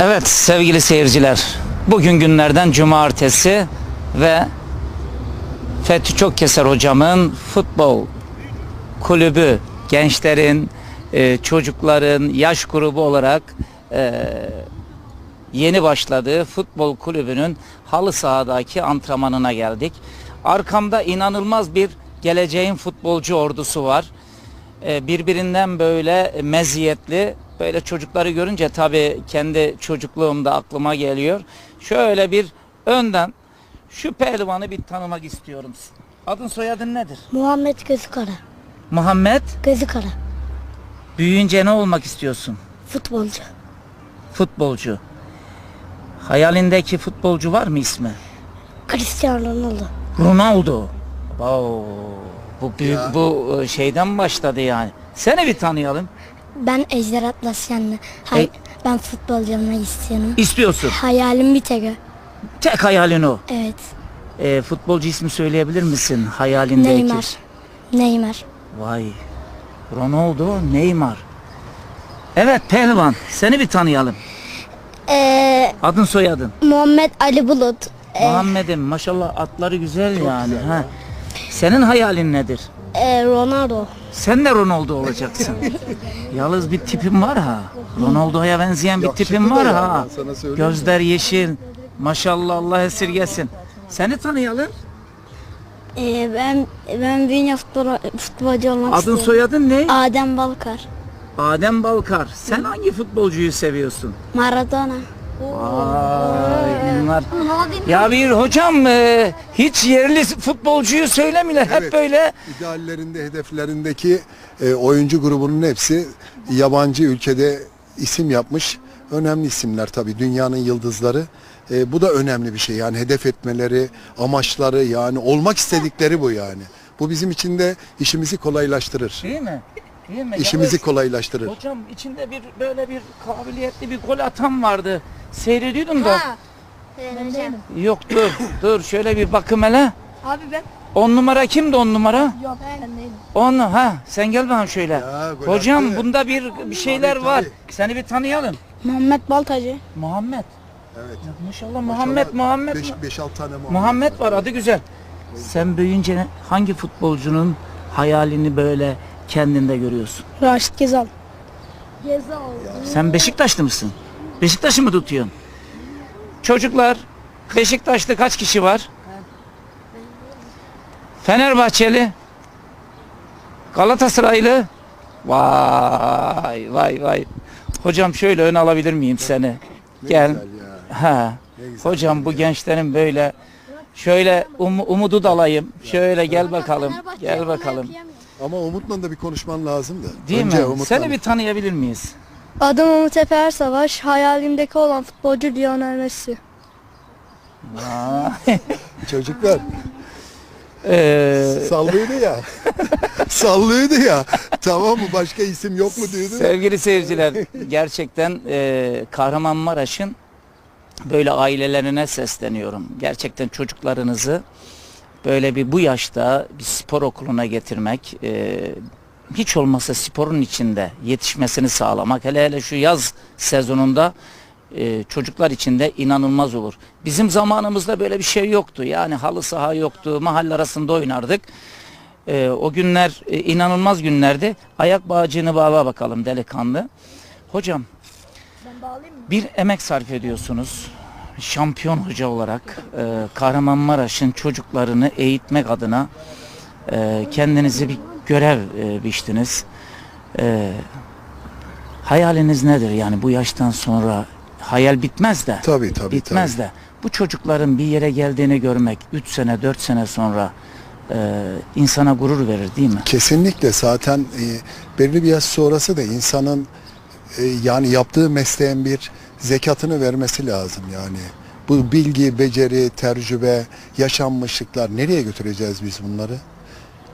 Evet sevgili seyirciler. Bugün günlerden cumartesi ve Fethi Çokkeser hocamın futbol kulübü gençlerin, e, çocukların yaş grubu olarak e, yeni başladığı futbol kulübünün halı sahadaki antrenmanına geldik. Arkamda inanılmaz bir geleceğin futbolcu ordusu var. E, birbirinden böyle meziyetli böyle çocukları görünce tabii kendi çocukluğumda aklıma geliyor. Şöyle bir önden şu pehlivanı bir tanımak istiyorum. Adın soyadın nedir? Muhammed Gözükara. Muhammed Gözükara. büyüyünce ne olmak istiyorsun? Futbolcu. Futbolcu. Hayalindeki futbolcu var mı ismi? Cristiano Ronaldo. Ronaldo. Oo, bu büyük bu e, şeyden başladı yani. Seni bir tanıyalım. Ben Ejder Atlasyanlı. Hay Ey- ben futbolcu olmak istiyorum. İstiyorsun. Hayalim bir tek o. Tek hayalin o. Evet. E, futbolcu ismi söyleyebilir misin? Hayalindeki. Neymar. Neymar. Vay. Ronaldo, Neymar. Evet pehlivan. Seni bir tanıyalım. Ee, Adın soyadın. Muhammed Ali Bulut. Ee, Muhammed'im maşallah atları güzel yani. ha. Senin hayalin nedir? Ee, Ronaldo. Sen de Ronaldo olacaksın. Yalnız bir tipin var ha. Ronaldo'ya benzeyen bir Yakışıklı var ha. ben sana söyleyeyim. Gözler yeşil. Maşallah Allah esirgesin. Seni tanıyalım. Ee, ben ben büyüyünce futbol, futbolcu olmak Adın istiyorum. soyadın ne? Adem Balkar. Adem Balkar. Sen hangi futbolcuyu seviyorsun? Maradona. Vay bunlar. Ya bir hocam e, hiç yerli futbolcuyu söylemiyorlar. Hep Evet. böyle İdeallerinde, hedeflerindeki e, oyuncu grubunun hepsi yabancı ülkede isim yapmış. Önemli isimler tabii dünyanın yıldızları. E, bu da önemli bir şey yani hedef etmeleri, amaçları yani olmak istedikleri bu yani. Bu bizim için de işimizi kolaylaştırır. değil mi? Değil mi? İşimizi kolaylaştırır. Hocam içinde bir böyle bir kabiliyetli bir gol atan vardı. Seyrediyordum da. Yok dur dur şöyle bir bakım hele. Abi ben. On numara kimdi on numara? Yok ben değilim. On ha sen gel bana şöyle. Ya, gol Hocam attı. bunda bir bir şeyler var. Seni bir tanıyalım. Muhammed Baltacı. Muhammed. Evet. Ya Maşallah Muhammed Muhammed. 5-6 tane Muhammed. Muhammed var adı güzel. Sen büyüyünce hangi futbolcunun hayalini böyle kendinde görüyorsun? Raşit Gezal. Sen Beşiktaşlı mısın? Beşiktaş'ı mı tutuyorsun? Çocuklar Beşiktaşlı kaç kişi var? Fenerbahçeli Galatasaraylı Vay vay vay Hocam şöyle ön alabilir miyim seni? Gel. Ha. Hocam bu gençlerin böyle şöyle um- umudu dalayım. Şöyle gel bakalım. Gel bakalım. Ama Umut'la da bir konuşman lazım da. Değil Önce mi? Umut'la Seni bir tanıyabilir miyiz? Adım Umut Efe Ersavaş. Hayalimdeki olan futbolcu Lionel Messi. Çocuklar Ee, sallıyordu ya. sallıyordu ya. Tamam mı? Başka isim yok mu diyordu. sevgili seyirciler gerçekten e, Kahramanmaraş'ın böyle ailelerine sesleniyorum. Gerçekten çocuklarınızı böyle bir bu yaşta bir spor okuluna getirmek e, hiç olmazsa sporun içinde yetişmesini sağlamak hele hele şu yaz sezonunda e, çocuklar için de inanılmaz olur. Bizim zamanımızda böyle bir şey yoktu. Yani halı saha yoktu. Mahalle arasında oynardık. E, o günler e, inanılmaz günlerdi. Ayak bağcığını bağla bakalım delikanlı. Hocam bir emek sarf ediyorsunuz. Şampiyon hoca olarak e, Kahramanmaraş'ın çocuklarını eğitmek adına e, kendinizi bir görev e, biçtiniz. E, hayaliniz nedir? Yani bu yaştan sonra hayal bitmez de. Tabii tabii. bitmez de. Bu çocukların bir yere geldiğini görmek 3 sene 4 sene sonra e, insana gurur verir değil mi? Kesinlikle zaten e, belirli bir yaş sonrası da insanın e, yani yaptığı mesleğin bir zekatını vermesi lazım yani. Bu bilgi, beceri, tecrübe, yaşanmışlıklar nereye götüreceğiz biz bunları?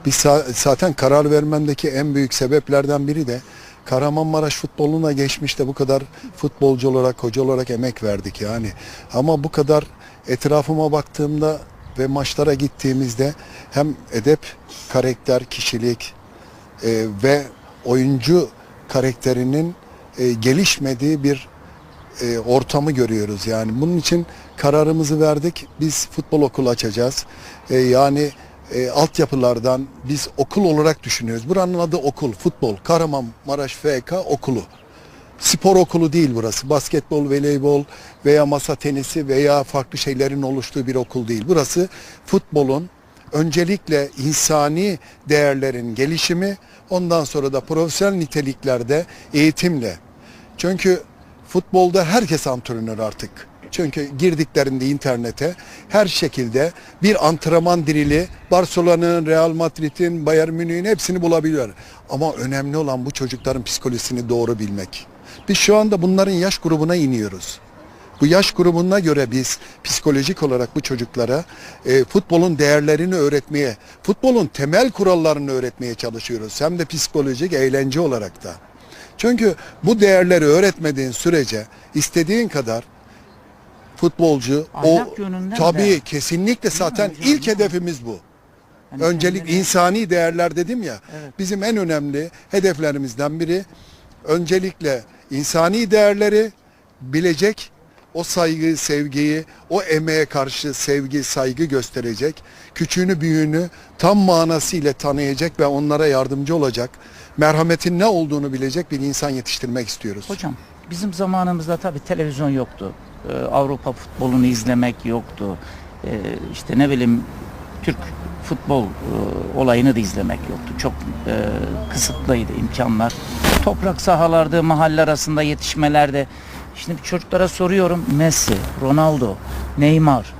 Biz zaten karar vermemdeki en büyük sebeplerden biri de Kahramanmaraş futboluna geçmişte bu kadar futbolcu olarak, hoca olarak emek verdik yani. Ama bu kadar etrafıma baktığımda ve maçlara gittiğimizde hem edep, karakter, kişilik e, ve oyuncu karakterinin e, gelişmediği bir e, ortamı görüyoruz yani. Bunun için kararımızı verdik. Biz futbol okulu açacağız. E, yani e, altyapılardan biz okul olarak düşünüyoruz. Buranın adı okul, futbol. Kahramanmaraş FK okulu. Spor okulu değil burası. Basketbol, voleybol veya masa tenisi veya farklı şeylerin oluştuğu bir okul değil. Burası futbolun öncelikle insani değerlerin gelişimi, ondan sonra da profesyonel niteliklerde eğitimle. Çünkü futbolda herkes antrenör artık. Çünkü girdiklerinde internete her şekilde bir antrenman dirili Barcelona'nın, Real Madrid'in, Bayern Münih'in hepsini bulabiliyor. Ama önemli olan bu çocukların psikolojisini doğru bilmek. Biz şu anda bunların yaş grubuna iniyoruz. Bu yaş grubuna göre biz psikolojik olarak bu çocuklara e, futbolun değerlerini öğretmeye, futbolun temel kurallarını öğretmeye çalışıyoruz. Hem de psikolojik, eğlence olarak da. Çünkü bu değerleri öğretmediğin sürece istediğin kadar futbolcu o Ahlak yönünden tabii de. kesinlikle zaten hocam, ilk değil mi? hedefimiz bu. Hani Öncelik kendine- insani değerler dedim ya. Evet. Bizim en önemli hedeflerimizden biri öncelikle insani değerleri bilecek, o saygı, sevgiyi, o emeğe karşı sevgi, saygı gösterecek, küçüğünü büyüğünü tam manasıyla tanıyacak ve onlara yardımcı olacak, merhametin ne olduğunu bilecek bir insan yetiştirmek istiyoruz. Hocam bizim zamanımızda tabii televizyon yoktu. Ee, Avrupa futbolunu izlemek yoktu. Ee, işte ne bileyim Türk futbol e, olayını da izlemek yoktu. Çok e, kısıtlıydı imkanlar. Toprak sahalarda, mahalle arasında yetişmelerde. Şimdi çocuklara soruyorum Messi, Ronaldo, Neymar.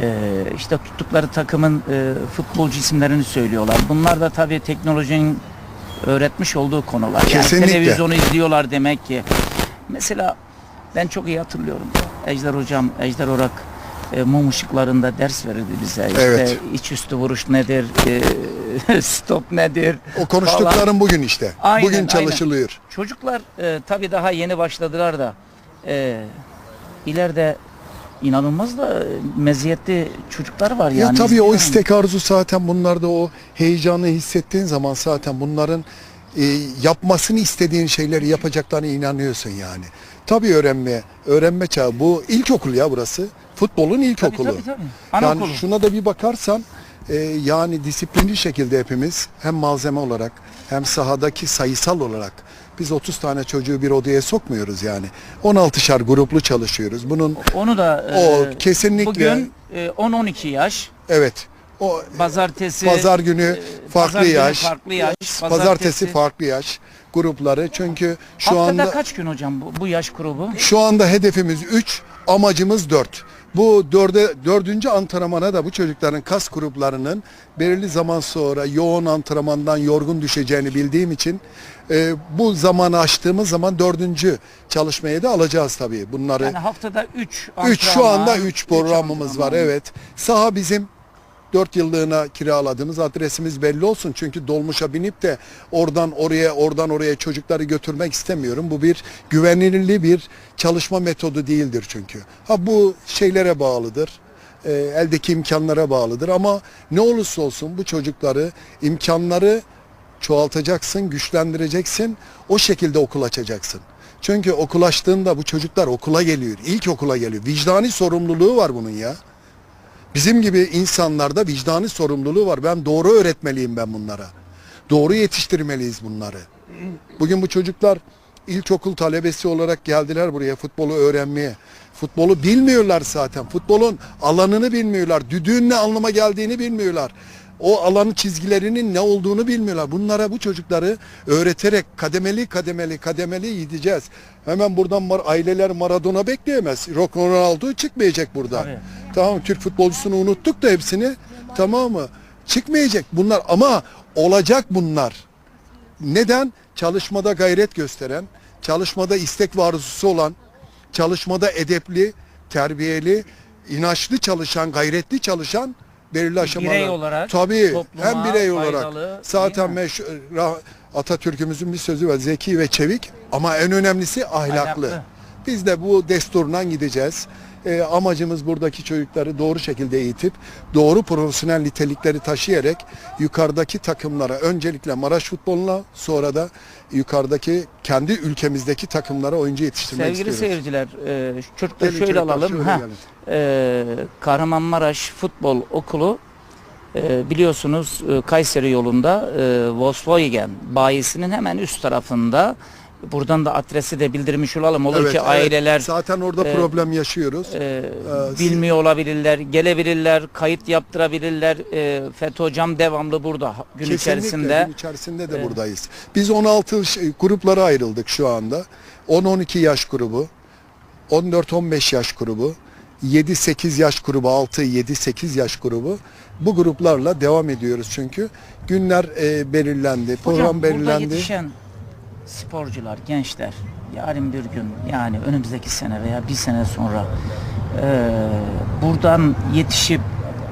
e, işte tuttukları takımın e, futbolcu isimlerini söylüyorlar. Bunlar da tabii teknolojinin öğretmiş olduğu konular. Yani Kesinlikle. televizyonu izliyorlar demek ki. Mesela ben çok iyi hatırlıyorum. Ejder hocam, Ejder Orak e, mum ışıklarında ders verirdi bize. İşte Evet. iç üstü vuruş nedir, e, stop nedir. O konuştukların bugün işte. Aynen, bugün aynen. çalışılıyor. Çocuklar e, tabii daha yeni başladılar da e, ileride inanılmaz da meziyetli çocuklar var yani. ya tabii o istek arzu zaten bunlarda o heyecanı hissettiğin zaman zaten bunların e, yapmasını istediğin şeyleri yapacaklarına inanıyorsun yani. Tabii öğrenme, öğrenme çağı. Bu ilkokul ya burası. Futbolun Tabii, ilkokulu. tabii, tabii. Anaokulu. Yani şuna da bir bakarsan e, yani disiplinli şekilde hepimiz hem malzeme olarak hem sahadaki sayısal olarak biz 30 tane çocuğu bir odaya sokmuyoruz yani. 16'şar gruplu çalışıyoruz. Bunun Onu da e, O kesinlikle- bugün e, 10-12 yaş evet o pazartesi pazar günü e, farklı pazar günü yaş, farklı yaş pazartesi farklı yaş grupları çünkü şu Haftada anda kaç gün hocam bu, bu yaş grubu? şu anda hedefimiz 3, amacımız 4. Bu dörde, dördüncü antrenmana da bu çocukların kas gruplarının belirli zaman sonra yoğun antrenmandan yorgun düşeceğini bildiğim için e, bu zamanı aştığımız zaman dördüncü çalışmaya da alacağız tabii bunları. Yani haftada 3 3 şu anda 3 programımız var evet. Saha bizim 4 yıllığına kiraladığımız adresimiz belli olsun. Çünkü dolmuşa binip de oradan oraya oradan oraya çocukları götürmek istemiyorum. Bu bir güvenilirli bir çalışma metodu değildir çünkü. Ha bu şeylere bağlıdır. e, eldeki imkanlara bağlıdır ama ne olursa olsun bu çocukları imkanları çoğaltacaksın, güçlendireceksin. O şekilde okul açacaksın. Çünkü okul açtığında bu çocuklar okula geliyor. İlk okula geliyor. Vicdani sorumluluğu var bunun ya. Bizim gibi insanlarda vicdani sorumluluğu var. Ben doğru öğretmeliyim ben bunlara. Doğru yetiştirmeliyiz bunları. Bugün bu çocuklar ilkokul talebesi olarak geldiler buraya futbolu öğrenmeye. Futbolu bilmiyorlar zaten. Futbolun alanını bilmiyorlar. Düdüğün ne anlama geldiğini bilmiyorlar. O alanın çizgilerinin ne olduğunu bilmiyorlar. Bunlara bu çocukları öğreterek kademeli kademeli kademeli gideceğiz. Hemen buradan mar- aileler Maradona bekleyemez. Ronaldo çıkmayacak burada. Tabii. Tamam Türk futbolcusunu unuttuk da hepsini. Tamam mı? Çıkmayacak bunlar ama olacak bunlar. Neden? Çalışmada gayret gösteren, çalışmada istek ve arzusu olan, çalışmada edepli, terbiyeli, inançlı çalışan, gayretli çalışan belirli aşamalar. birey olarak, Tabii topluma hem birey faydalı, olarak. değil Zaten mi? meş, Rah- Atatürk'ümüzün bir sözü var. Zeki ve çevik ama en önemlisi ahlaklı. Ahlaklı. Biz de bu desturdan gideceğiz. E, amacımız buradaki çocukları doğru şekilde eğitip doğru profesyonel nitelikleri taşıyarak yukarıdaki takımlara öncelikle Maraş futboluna sonra da yukarıdaki kendi ülkemizdeki takımlara oyuncu yetiştirmek Sevgili istiyoruz. seyirciler, e, çocukları Gelin şöyle çocuklar, alalım. şöyle Ha, gelin. e, Kahramanmaraş Futbol Okulu e, biliyorsunuz e, Kayseri yolunda e, Volkswagen bayisinin hemen üst tarafında. Buradan da adresi de bildirmiş olalım. Olur Evet, ki evet. aileler zaten orada e, problem yaşıyoruz. e, Ee, bilmiyor olabilirler, gelebilirler, kayıt yaptırabilirler. E, FETÖ hocam devamlı burada gün Kesinlikle, içerisinde. gün içerisinde de Evet. buradayız. Biz 16 şey- gruplara ayrıldık şu anda. 10-12 yaş grubu, 14-15 yaş grubu, 7-8 yaş grubu, 6-7-8 yaş grubu. Bu gruplarla devam ediyoruz çünkü. Günler e, belirlendi, program Hocam burada belirlendi. yetişen sporcular, gençler yarın bir gün yani önümüzdeki sene veya bir sene sonra eee, buradan yetişip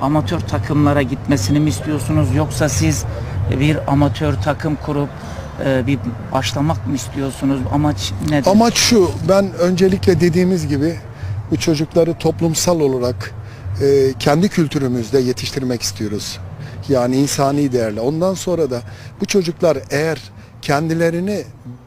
amatör takımlara gitmesini mi istiyorsunuz yoksa siz bir amatör takım kurup eee, bir başlamak mı istiyorsunuz? Amaç nedir? Amaç şu, ben öncelikle dediğimiz gibi bu çocukları toplumsal olarak e, kendi kültürümüzde yetiştirmek istiyoruz. Yani insani değerle. Ondan sonra da bu çocuklar eğer kendilerini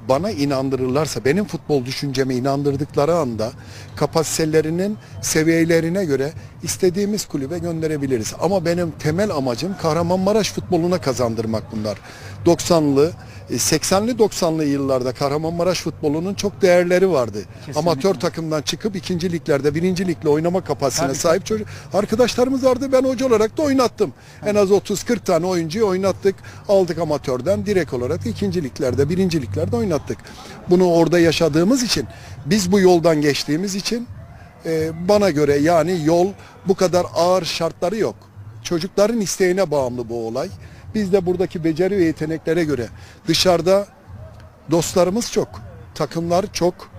bana inandırırlarsa, benim futbol düşünceme inandırdıkları anda kapasitelerinin seviyelerine göre istediğimiz kulübe gönderebiliriz. Ama benim temel amacım Kahramanmaraş futboluna kazandırmak bunlar. 90'lı, e, 80'li 90'lı yıllarda Kahramanmaraş futbolunun çok değerleri vardı. Kesinlikle. Amatör takımdan çıkıp ikinci liglerde, birinci ligle oynama kapasitesine Tabii, sahip çocuk arkadaşlarımız vardı. Ben hoca olarak da oynattım. En az 30-40 tane oyuncuyu oynattık. Aldık amatörden direkt olarak ikinci liglerde, birinci liglerde oynattık. Bunu orada yaşadığımız için, biz bu yoldan geçtiğimiz için e, bana göre yani yol bu kadar ağır şartları yok. Çocukların isteğine bağımlı bu olay. Biz de buradaki beceri ve yeteneklere göre dışarıda dostlarımız çok, takımlar çok.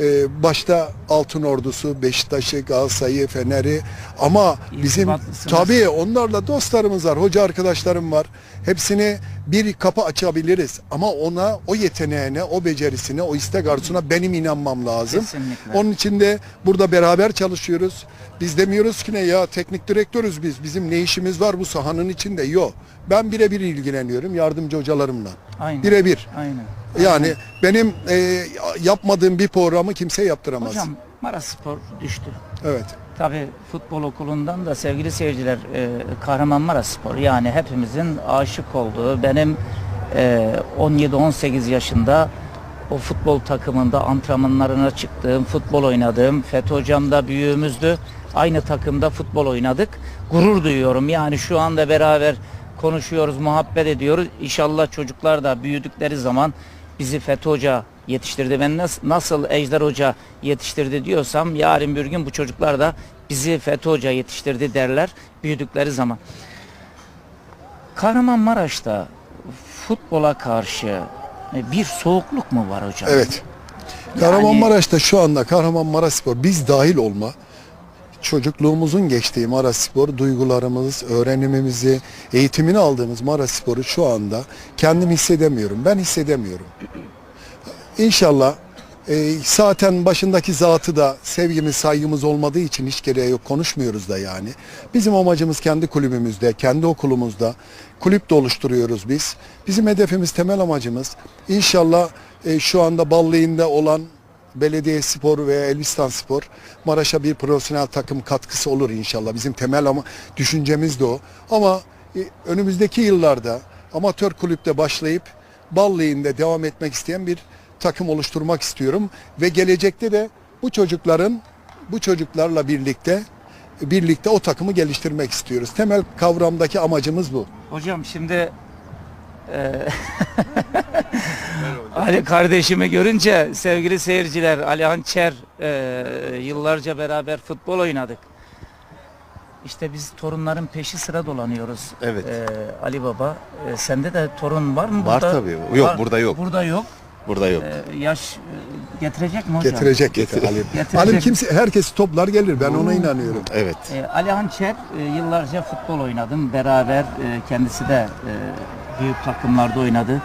Ee, başta Altın Ordusu, Beşiktaş'ı, Galatasaray'ı, Fener'i ama bizim tabii onlarla dostlarımız var, hoca arkadaşlarım var. Hepsini bir kapı açabiliriz ama ona, o yeteneğine, o becerisine, o istek arzusuna benim inanmam lazım. Kesinlikle. Onun için de burada beraber çalışıyoruz. Biz demiyoruz ki ne ya teknik direktörüz biz. Bizim ne işimiz var bu sahanın içinde? Yok. Ben birebir ilgileniyorum yardımcı hocalarımla. Aynen. Birebir. Aynen. Yani benim e, yapmadığım bir programı kimse yaptıramaz. Hocam Maraş Spor düştü. Evet. Tabii futbol okulundan da sevgili seyirciler e, Kahramanmaraş Spor yani hepimizin aşık olduğu benim e, 17-18 yaşında o futbol takımında antrenmanlarına çıktığım, futbol oynadığım, Fethi Hocam da büyüğümüzdü. Aynı takımda futbol oynadık. Gurur duyuyorum. Yani şu anda beraber konuşuyoruz, muhabbet ediyoruz. İnşallah çocuklar da büyüdükleri zaman bizi Fethi Hoca yetiştirdi. Ben nasıl, nasıl Ejder Hoca yetiştirdi diyorsam yarın bir gün bu çocuklar da bizi Fethi Hoca yetiştirdi derler büyüdükleri zaman. Kahramanmaraş'ta futbola karşı e, bir soğukluk mu var hocam? Evet. Kahramanmaraş'ta şu anda Kahramanmaraş Spor biz dahil olma çocukluğumuzun geçtiği Maraş Spor duygularımız, öğrenimimizi, eğitimini aldığımız Maraş Spor'u şu anda kendim hissedemiyorum. Ben hissedemiyorum. İnşallah e, zaten başındaki zatı da sevgimiz, saygımız olmadığı için hiç gereği yok. Konuşmuyoruz da yani. Bizim amacımız kendi kulübümüzde, kendi okulumuzda kulüp de oluşturuyoruz biz. Bizim hedefimiz, temel amacımız inşallah e, şu anda Ballı'yında olan Belediye Spor ve Elbistan Spor Maraş'a bir profesyonel takım katkısı olur inşallah. Bizim temel ama düşüncemiz de o. Ama e, önümüzdeki yıllarda amatör kulüpte başlayıp Ballı'yında devam etmek isteyen bir takım oluşturmak istiyorum ve gelecekte de bu çocukların bu çocuklarla birlikte birlikte o takımı geliştirmek istiyoruz. Temel kavramdaki amacımız bu. Hocam şimdi e, Ali kardeşimi görünce sevgili seyirciler Ali Hançer e, yıllarca beraber futbol oynadık. İşte biz torunların peşi sıra dolanıyoruz. Evet. E, Ali Baba e, sende de torun var mı? Var burada? tabii. Yok, burada yok. Burada yok. Burada yok. E, yaş e, getirecek mi hocam? Getirecek getir Ali. Getirecek. Ali kimse herkes toplar gelir ben ona inanıyorum. Evet. E, Ali Hançer e, yıllarca futbol oynadım. Beraber e, kendisi de e, büyük takımlarda oynadı.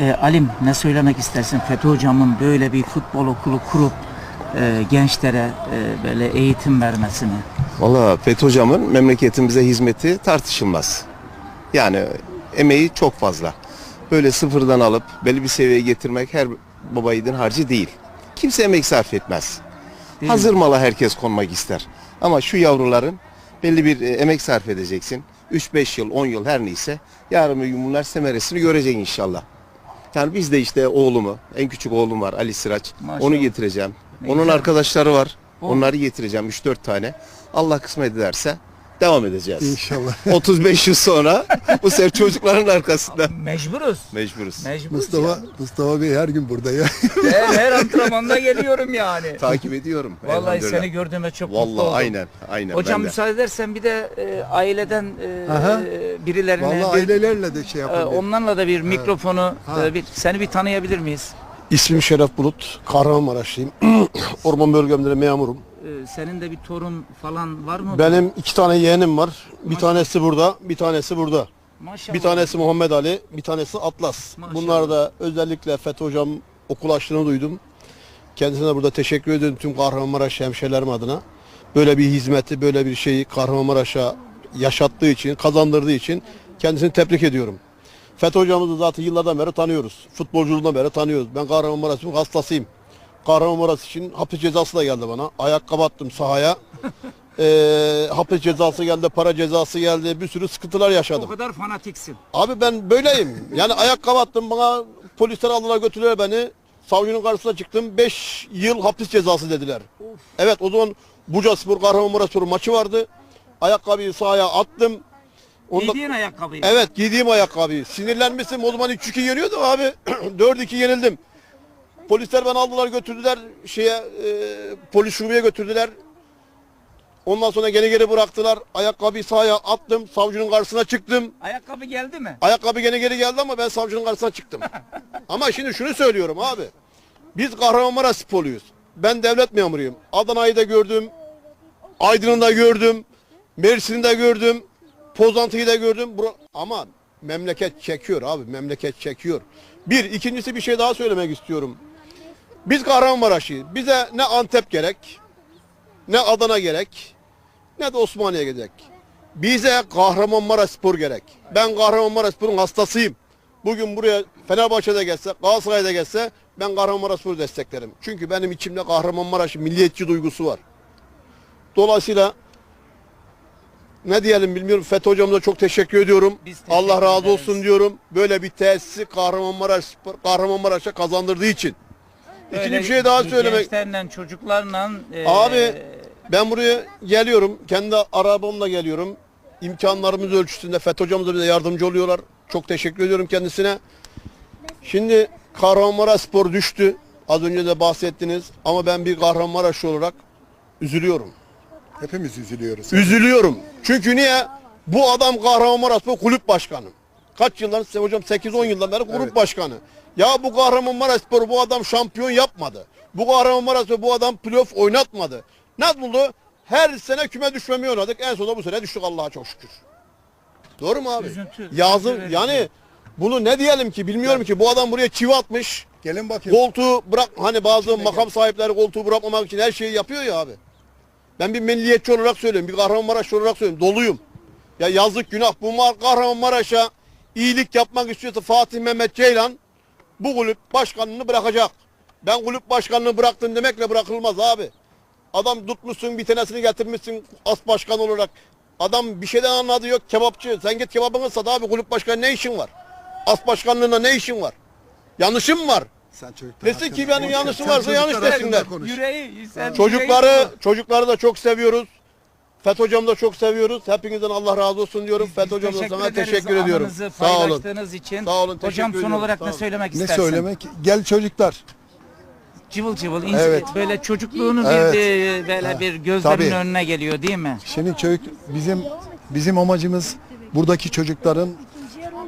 E, Alim ne söylemek istersin? Fethi Hocam'ın böyle bir futbol okulu kurup e, gençlere e, böyle eğitim vermesini? Valla Fethi Hocam'ın memleketimize hizmeti tartışılmaz. Yani emeği çok fazla. Böyle sıfırdan alıp belli bir seviyeye getirmek her baba yiğidin harcı değil. Kimse emek sarf etmez. Değil Hazır mi? mala herkes konmak ister. Ama şu yavruların belli bir e, emek sarf edeceksin. 3-5 yıl, 10 yıl her neyse yarın bir gün bunlar semeresini görecek inşallah. Yani biz de işte oğlumu, en küçük oğlum var Ali Sıraç. Maşallah. Onu getireceğim. Ne Onun güzel. arkadaşları var. O- Onları getireceğim 3-4 tane. Allah kısmet ederse devam edeceğiz. İnşallah. 35 yıl sonra bu sefer çocukların arkasında. Mecburuz. Mecburuz. Mecburuz Mustafa ya. Mustafa Bey her gün burada ya. Ben her antrenmanda geliyorum yani. Takip ediyorum. Vallahi seni gördüğüme çok mutlu Vallahi oldum. aynen. Aynen. Hocam müsaade edersen bir de e, aileden e, Aha. birilerine Vallahi bir- ailelerle de şey e, yapın. onlarla da bir mikrofonu Ha. e, bir seni bir tanıyabilir miyiz? İsmim Şeref Bulut, Kahramanmaraşlıyım. Orman bölgemde memurum. E, senin de bir torun falan var mı? Benim iki tane yeğenim var. Bir Maşallah. tanesi burada, bir tanesi burada. Maşallah. Bir tanesi Muhammed Ali, bir tanesi Atlas. Maşallah. Bunlar da özellikle Fethi Hocam okul açtığını duydum. Kendisine burada teşekkür ediyorum tüm Kahramanmaraş hemşehrilerim adına. Böyle bir hizmeti, böyle bir şeyi Kahramanmaraş'a yaşattığı için, kazandırdığı için kendisini tebrik ediyorum. Fethi hocamızı zaten yıllardan beri tanıyoruz. Futbolculuğundan beri tanıyoruz. Ben Kahramanmaraş'ın hastasıyım. Kahramanmaraş için hapis cezası da geldi bana. Ayakkabı attım sahaya. Ee, hapis cezası geldi, para cezası geldi. Bir sürü sıkıntılar yaşadım. O kadar fanatiksin. Abi ben böyleyim. Yani ayakkabı attım bana polisler aldılar götürdüler beni. Savcının karşısına çıktım. 5 yıl hapis cezası dediler. Evet o zaman Buca Spor Kahramanmaraş Spor maçı vardı. Ayakkabıyı sahaya attım. Onda, Giydiğin ayakkabıyı. evet giydiğim ayakkabıyı. Sinirlenmiştim. O zaman 3-2 yeniyordu abi. 4-2 yenildim. Polisler beni aldılar götürdüler şeye e, polis şubeye götürdüler. Ondan sonra gene geri bıraktılar. Ayakkabıyı sahaya attım. Savcının karşısına çıktım. Ayakkabı geldi mi? Ayakkabı gene geri geldi ama ben savcının karşısına çıktım. ama şimdi şunu söylüyorum abi. Biz Kahramanmaraş sporluyuz. Ben devlet memuruyum. Adana'yı da gördüm. Aydın'ı da gördüm. Mersin'i de gördüm. Pozantı'yı da gördüm. Bura- Ama memleket çekiyor abi. Memleket çekiyor. Bir. ikincisi bir şey daha söylemek istiyorum. Biz Kahramanmaraş'ı. Bize ne Antep gerek, ne Adana gerek, ne de Osmaniye gerek. Bize Kahramanmaraş Spor gerek. Ben Kahramanmaraş Spor'un hastasıyım. Bugün buraya Fenerbahçe'de gelse, Galatasaray'da gelse ben Kahramanmaraş Spor'u desteklerim. Çünkü benim içimde Kahramanmaraş milliyetçi duygusu var. Dolayısıyla ne diyelim bilmiyorum. Fethi hocamıza çok teşekkür ediyorum. Teşekkür Allah razı olsun diyorum. Böyle bir tesisi Kahramanmaraş Kahramanmaraş'a kazandırdığı için. İkinci bir şey daha söylemek. Gençlerle, çocuklarla e, Abi ben buraya geliyorum. Kendi arabamla geliyorum. İmkanlarımız ölçüsünde FETÖ hocamız da bize yardımcı oluyorlar. Çok teşekkür ediyorum kendisine. Şimdi Kahramanmaraş Spor düştü. Az önce de bahsettiniz. Ama ben bir Kahramanmaraşlı olarak üzülüyorum. Hepimiz üzülüyoruz. Üzülüyorum. Çünkü niye? Bu adam Kahramanmaraş Spor kulüp başkanı. Kaç yıldan hocam 8-10 yıldan beri kulüp Evet. başkanı. Ya bu Kahramanmaraş Spor bu adam şampiyon yapmadı. Bu Kahramanmaraş Spor bu adam playoff oynatmadı. Ne oldu? Her sene küme düşmemeyi oynadık. En sonunda bu sene düştük Allah'a çok şükür. Doğru mu abi? Üzüntü, Yazın üzüntü yani bunu ne diyelim ki bilmiyorum ki bu adam buraya çivi atmış. Gelin bakayım. Koltuğu bırak hani bazı makam sahipleri koltuğu bırakmamak için her şeyi yapıyor ya abi. Ben bir milliyetçi olarak söylüyorum, bir Kahramanmaraşlı olarak söylüyorum. Doluyum. Ya yazık günah bu Mar- Kahramanmaraş'a iyilik yapmak istiyorsa Fatih Mehmet Ceylan bu kulüp başkanlığını bırakacak. Ben kulüp başkanlığını bıraktım demekle bırakılmaz abi. Adam tutmuşsun bir tanesini getirmişsin as başkan olarak. Adam bir şeyden anladı yok kebapçı. Sen git kebabını sat abi kulüp başkanı ne işin var? As başkanlığına ne işin var? Yanlışım var. Sen çocuklar Desin ki benim yanlışım varsa yanlış desinler. yüreği sen Çocukları, yüreği- çocukları da çok seviyoruz. FETÖ hocamı da çok seviyoruz. Hepinizden Allah razı olsun diyorum. Biz- biz hocam da sana teşekkür ediyorum. Sağ olun. için. Sağ olun, Hocam teşekkür son ediyorum. olarak ne söylemek Ne istersin? söylemek? Gel çocuklar. Cıvıl cıvıl Evet. böyle çocukluğunu Evet. bir de- böyle bir gözlerin Tabii. önüne geliyor değil mi? Şimdi çocuk bizim bizim amacımız buradaki çocukların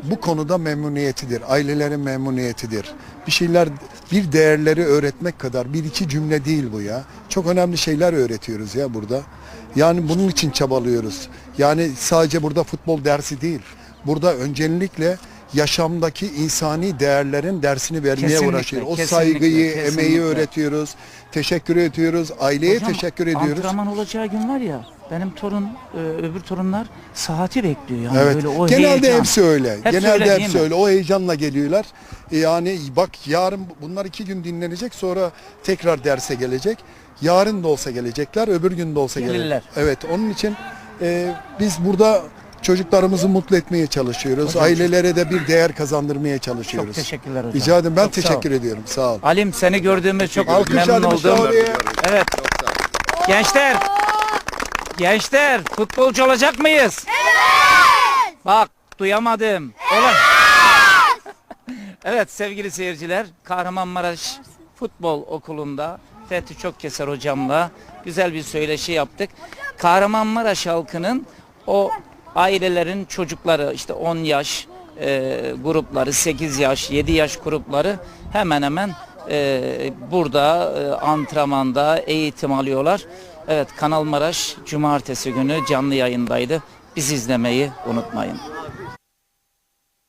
bu konuda memnuniyetidir. Ailelerin memnuniyetidir. Bir şeyler bir değerleri öğretmek kadar bir iki cümle değil bu ya. Çok önemli şeyler öğretiyoruz ya burada. Yani bunun için çabalıyoruz. Yani sadece burada futbol dersi değil. Burada öncelikle yaşamdaki insani değerlerin dersini vermeye Kesinlikle, uğraşıyor. O kesinlikle, saygıyı, kesinlikle. emeği öğretiyoruz. Teşekkür ediyoruz. Aileye Hocam, teşekkür ediyoruz. Antrenman olacağı gün var ya benim torun e, öbür torunlar saati bekliyor yani Evet. böyle o Genelde heyecan. hepsi öyle. Hepsi Genelde öyle hepsi mi? öyle. O heyecanla geliyorlar. E, Yani bak yarın bunlar iki gün dinlenecek sonra tekrar derse gelecek. Yarın da olsa gelecekler, öbür gün de olsa Gelirler. gelecekler. Evet onun için e, biz burada çocuklarımızı mutlu etmeye çalışıyoruz. Hocam, Ailelere de bir değer kazandırmaya çalışıyoruz. Çok teşekkürler hocam. Rica ederim. Ben Çok sağ ol. teşekkür ediyorum. Sağ ol. Alim seni gördüğüme çok Alkış memnun oldum. oraya. Evet. Gençler. Gençler futbolcu olacak mıyız? Evet. Bak duyamadım. Evet. evet sevgili seyirciler Kahramanmaraş Futbol Okulu'nda Fethi Çokkeser hocamla güzel bir söyleşi yaptık. Kahramanmaraş halkının o ailelerin çocukları işte 10 yaş e, grupları 8 yaş 7 yaş grupları hemen hemen e, burada e, antrenmanda eğitim alıyorlar. Evet Kanal Maraş cumartesi günü canlı yayındaydı. Bizi izlemeyi unutmayın.